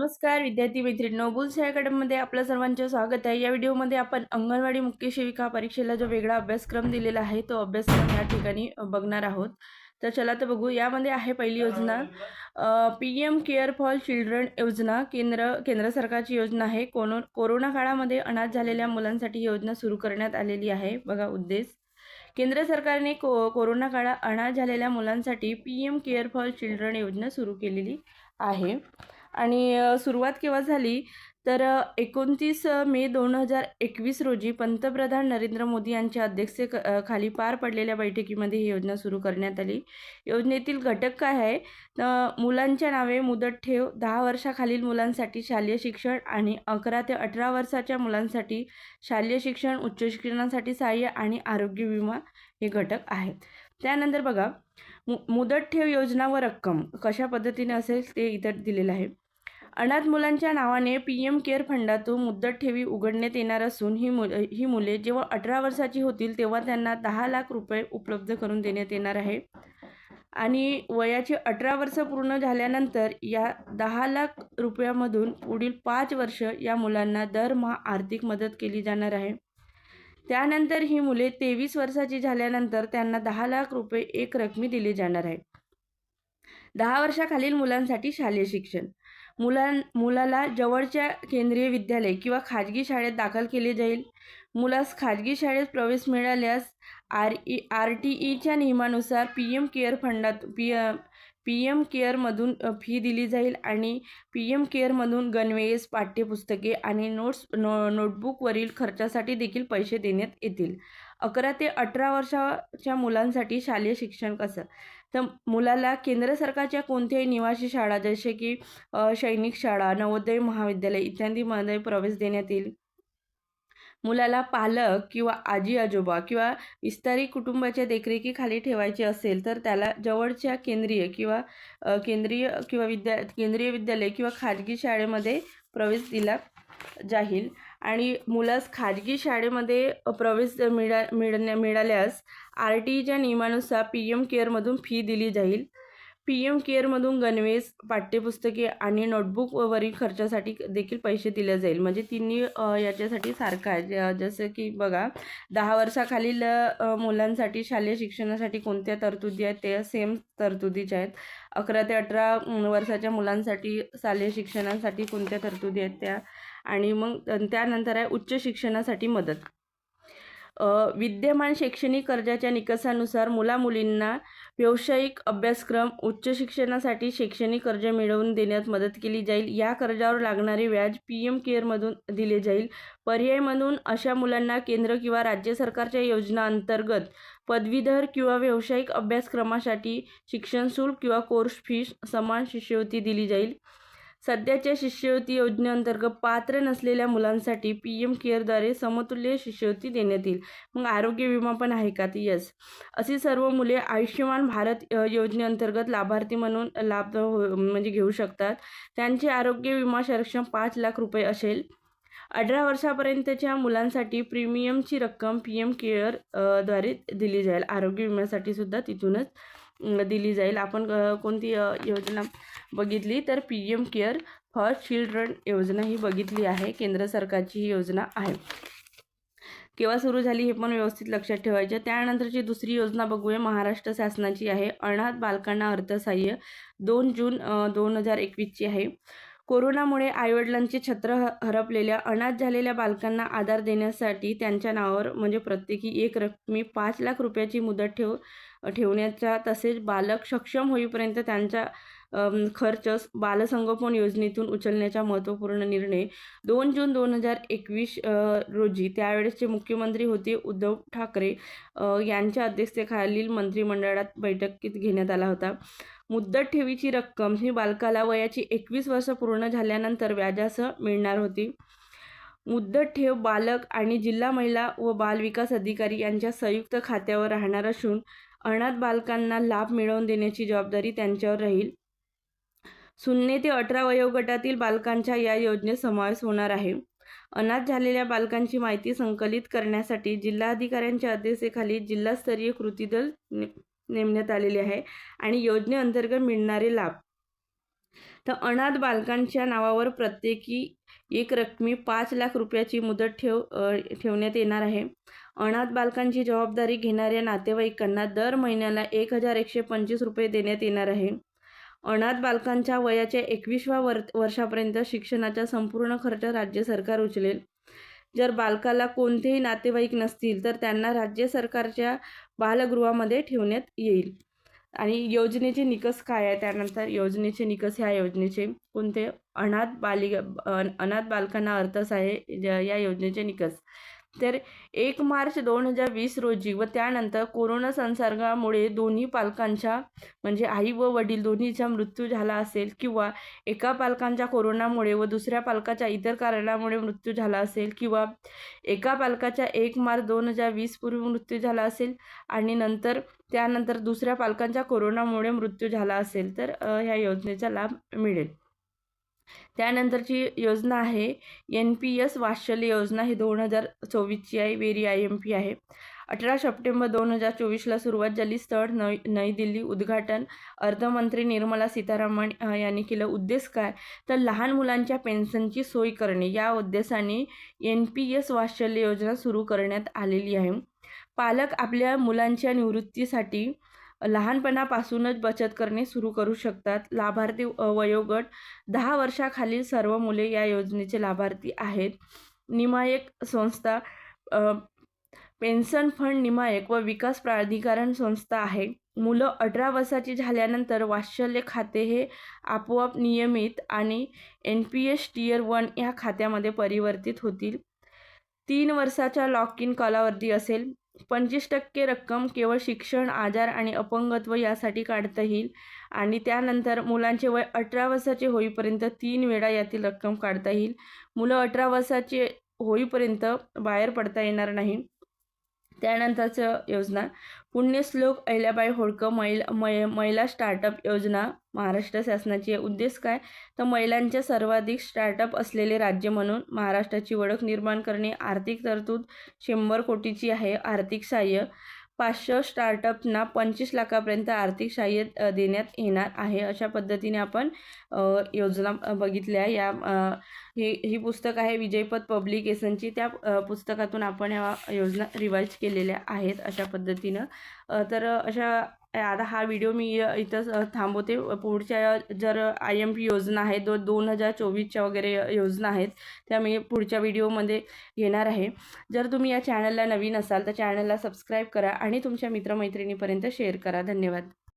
नमस्कार विद्यार्थी मैत्रिणी बुल्स अकॅडमीमध्ये आपलं सर्वांचे स्वागत आहे. या व्हिडिओमध्ये आपण अंगणवाडी मुख्य शिविका परीक्षेला जो वेगळा अभ्यासक्रम दिलेला आहे तो अभ्यासक्रम या ठिकाणी बघणार आहोत. तर चला तर बघू. यामध्ये आहे पहिली योजना. P M care for children योजना. केंद्र केंद्र सरकारची योजना आहे. कोनो कोरोना काळामध्ये अनाथ झालेल्या मुलांसाठी ही योजना सुरू करण्यात आलेली आहे. बघा उद्देश. केंद्र सरकारने को कोरोना काळात अनाथ झालेल्या मुलांसाठी P M care for children योजना सुरू केलेली आहे. आणि सुरुवात केव्हा झाली? तर एकोणतीस मे दोन हजार एकवीस रोजी पंतप्रधान नरेंद्र मोदी यांच्या अध्यक्ष क- खाली पार पडलेल्या बैठकीमध्ये ही योजना सुरू करण्यात आली. योजनेतील घटक काय आहे? तर मुलांच्या नावे मुदत ठेव दहा वर्षाखालील मुलांसाठी शालेय शिक्षण आणि अकरा ते अठरा वर्षाच्या मुलांसाठी शालेय शिक्षण उच्च शिक्षणासाठी सहाय्य आणि आरोग्य विमा हे घटक आहेत. त्यानंतर बघा मु मुदत ठेव योजना व रक्कम कशा पद्धतीने असेल ते इतर दिलेलं आहे. अनाथ मुलांच्या नावाने पी एम केअर फंडातून मुदत ठेवी उघडण्यात येणार असून ही मुल ही मुले जेव्हा अठरा वर्षाची होतील तेव्हा त्यांना दहा लाख रुपये उपलब्ध करून देण्यात येणार आहे. आणि वयाची अठरा वर्ष पूर्ण झाल्यानंतर या दहा लाख रुपयामधून पुढील पाच वर्ष या मुलांना दरमहा आर्थिक मदत केली जाणार आहे. त्यानंतर ही मुले तेवीस वर्षाची झाल्यानंतर त्यांना दहा लाख रुपये एक रकमी दिली जाणार आहे. दहा वर्षाखालील मुलांसाठी शालेय शिक्षण. मुलां मुलाला जवळच्या केंद्रीय विद्यालय किंवा खाजगी शाळेत दाखल केले जाईल. मुलास खाजगी शाळेत प्रवेश मिळाल्यास आर ई आर टी ईच्या नियमानुसार पी एम केअर फंडात पी पी एम केअरमधून फी दिली जाईल आणि पी एम केअरमधून गणवेश पाठ्यपुस्तके आणि नोट्स नो नोटबुकवरील खर्चासाठी देखील पैसे देण्यात येतील. अकरा ते अठरा वर्षाच्या मुलांसाठी शालेय शिक्षण कसं? तर मुलाला केंद्र सरकारच्या कोणत्याही निवासी शाळा जसे की सैनिक शाळा नवोदय महाविद्यालय इत्यादीमध्ये प्रवेश देण्यात येईल. मुलाला पालक किंवा आजी आजोबा किंवा विस्तारित कुटुंबाच्या देखरेखीखाली ठेवायचे असेल तर त्याला जवळच्या केंद्रीय किंवा केंद्रीय किंवा विद्या केंद्रीय विद्यालय किंवा खाजगी शाळेमध्ये प्रवेश दिला जाईल आणि मुलास खाजगी शाळेमध्ये प्रवेश मिळा मिळण्या मिळाल्यास आर टी ईच्या नियमानुसार पी एम केअरमधून फी दिली जाईल. पी एम केअरमधून गणवेश पाठ्यपुस्तके आणि नोटबुक वरील खर्चासाठी देखील पैसे दिले जाईल. म्हणजे तिन्ही याच्यासाठी सारखं आहे. ज- जसं की बघा दहा वर्षाखालील मुलांसाठी शालेय शिक्षणासाठी कोणत्या तरतुदी आहेत? त्या सेम तरतुदीच्या आहेत. अकरा ते अठरा वर्षाच्या मुलांसाठी शालेय शिक्षणासाठी कोणत्या तरतुदी आहेत त्या? आणि मग त्यानंतर आहे उच्च शिक्षणासाठी मदत. विद्यमान शैक्षणिक कर्जाच्या निकषानुसार मुलामुलींना व्यावसायिक अभ्यासक्रम उच्च शिक्षणासाठी शैक्षणिक कर्ज मिळवून देण्यात मदत केली जाईल. या कर्जावर लागणारे व्याज पी एम केअरमधून दिले जाईल. पर्याय म्हणून अशा मुलांना केंद्र किंवा राज्य सरकारच्या योजना अंतर्गत पदवीधर किंवा व्यावसायिक अभ्यासक्रमासाठी शिक्षण शुल्क किंवा कोर्स फीस समान शिष्यवृत्ती दिली जाईल. सध्याच्या शिष्यवृत्ती योजनेअंतर्गत पात्र नसलेल्या मुलांसाठी पी एम केअरद्वारे समतुल्य शिष्यवृत्ती देण्यात येईल. मग आरोग्य विमा पण आहे का? ती यस. अशी सर्व मुले आयुष्यमान भारत योजनेअंतर्गत लाभार्थी म्हणून लाभ हो- म्हणजे घेऊ शकतात. त्यांचे आरोग्य विमा संरक्षण पाच लाख रुपये असेल. अठरा वर्षापर्यंतच्या मुलांसाठी प्रीमियमची रक्कम पी एम केअरद्वारे दिली जाईल. आरोग्य विम्यासाठी सुद्धा तिथूनच दिली जाईल. आपण कोणती योजना बघितली तर P M care for children योजना ही बघितली आहे. केंद्र सरकारची ही योजना आहे. केव्हा सुरू झाली हे पण व्यवस्थित लक्षात ठेवायचं. त्यानंतरची दुसरी योजना बघूया. महाराष्ट्र शासनाची आहे. अनाथ बालकांना अर्थसहाय्य दोन जून दोन हजार एकवीसची आहे. कोरोनामुळे आईवडिलांचे छत्र हरपलेल्या अनाथ झालेल्या बालकांना आधार देण्यासाठी त्यांच्या नावावर म्हणजे प्रत्येकी एक रकमी पाच लाख रुपयाची मुदत ठेव ठेवण्याचा तसेच बालक सक्षम होईपर्यंत त्यांचा खर्च बालसंगोपन योजनेतून उचलण्याचा महत्त्वपूर्ण निर्णय दोन जून दोन हजार एकवीस रोजी त्यावेळेसचे मुख्यमंत्री होते उद्धव ठाकरे यांच्या अध्यक्षतेखालील मंत्रिमंडळात बैठकीत घेण्यात आला होता. मुदत ठेवीची रक्कम ही बालकाला वयाची एकवीस वर्ष पूर्ण झाल्यानंतर व्याजासह मिळणार होती. मुदत ठेव बालक आणि जिल्हा महिला व बाल विकास अधिकारी यांच्या संयुक्त खात्यावर राहणार असून अनाथ बालकांना लाभ मिळवून देण्याची जबाबदारी त्यांच्यावर राहील. शून्य ते अठरा वयोगटातील बालकांच्या या योजनेत समावेश होणार आहे. अनाथ झालेल्या बालकांची माहिती संकलित करण्यासाठी जिल्हाधिकाऱ्यांच्या अध्यक्षतेखाली जिल्हास्तरीय कृती दल ने नेमण्यात आलेले आहे आणि योजनेअंतर्गत मिळणारे लाभ. तर अनाथ बालकांच्या नावावर प्रत्येकी एक रकमी पाच लाख रुपयाची मुदत ठेव ठेवण्यात येणार आहे. अनाथ बालकांची जबाबदारी घेणाऱ्या नातेवाईकांना दर महिन्याला एक हजार एकशे पंचवीस रुपये देण्यात येणार आहे. अनाथ बालकांच्या वयाच्या एकवीसव्या वर वर्षापर्यंत शिक्षणाचा संपूर्ण खर्च राज्य सरकार उचलेल. जर बालकाला कोणतेही नातेवाईक नसतील तर त्यांना राज्य सरकारच्या बालगृहामध्ये ठेवण्यात येईल. आणि योजनेचे निकष काय आहे? त्यानंतर योजनेचे निकष ह्या योजनेचे कोणते? अनाथ बालिका अन- अनाथ बालकांना अर्थच आहे या योजनेचे निकष. तर एक मार्च दोन हजार वीस रोजी व त्यानंतर कोरोना संसर्गामुळे दोन्ही पालकांच्या म्हणजे आई व वडील दोन्हीचा मृत्यू झाला असेल किंवा एका पालकांच्या कोरोनामुळे व दुसऱ्या पालकाच्या इतर कारणामुळे मृत्यू झाला असेल किंवा एका पालकाच्या एक मार्च दोन हजार वीस पूर्वी मृत्यू झाला असेल आणि नंतर त्यानंतर दुसऱ्या पालकांच्या कोरोनामुळे मृत्यू झाला असेल तर ह्या योजनेचा लाभ मिळेल. त्यानंतरची योजना आहे एन पी एस वात्सल्य योजना. ही दोन हजार चोवीसची आहे वेरी आय एम पी आहे. अठरा सप्टेंबर दोन हजार चोवीसला सुरुवात झाली. स्थळ नवी नवी दिल्ली उद्घाटन. अर्थमंत्री निर्मला सीतारामन यांनी केलं उद्देश काय? तर लहान मुलांच्या पेन्शनची सोय करणे. या उद्देशाने एन पी एस वात्सल्य योजना सुरू करण्यात आलेली आहे. पालक आपल्या मुलांच्या निवृत्तीसाठी लहानपणापासूनच बचत करणे सुरू करू शकतात. लाभार्थी वयोगट दहा वर्षाखालील सर्व मुले या योजनेचे लाभार्थी आहेत. निमायक संस्था पेन्शन फंड निमायक व विकास प्राधिकरण संस्था आहे. मुलं अठरा वर्षाची झाल्यानंतर वात्सल्य खाते हे आपोआप नियमित आणि N P S tier one या खात्यामध्ये परिवर्तित होतील. तीन वर्षाचा लॉक इन कालावधी असेल. पंचवीस टक्के रक्कम केवळ शिक्षण आजार आणि अपंगत्व यासाठी काढता येईल आणि त्यानंतर मुलांचे वय अठरा वर्षाचे होईपर्यंत तीन वेळा यातील रक्कम काढता येईल. मुलं अठरा वर्षाचे होईपर्यंत बाहेर पडता येणार नाही. त्यानंतरचं योजना. पुण्यश्लोक अहिल्याबाई होळकर महिला मै महिला स्टार्टअप योजना महाराष्ट्र शासनाची उद्देश काय? तर महिलांच्या सर्वाधिक स्टार्टअप असलेले राज्य म्हणून महाराष्ट्राची ओळख निर्माण करणे आर्थिक तरतूद शंभर कोटीची आहे. आर्थिक सहाय्य पाचशे स्टार्टअपना पंचवीस लाखापर्यंत आर्थिक सहाय्य देण्यात येणार आहे. अशा पद्धतीने आपण योजना बघितल्या. या हे ही पुस्तक आहे विजयपद पब्लिकेशनची. त्या पुस्तकातून आपण ह्या योजना रिवाईज केलेल्या आहेत अशा पद्धतीनं. तर अशा आता हा व्हिडिओ मी इथं इथंच थांबवते. पुढच्या जर आय एम पी योजना आहे दो दोन हजार चोवीसच्या वगैरे योजना आहेत त्या मी पुढच्या व्हिडिओमध्ये घेणार आहे. जर तुम्ही या चॅनलला नवीन असाल तर चॅनलला सबस्क्राईब करा आणि तुमच्या मित्रमैत्रिणीपर्यंत शेअर करा. धन्यवाद.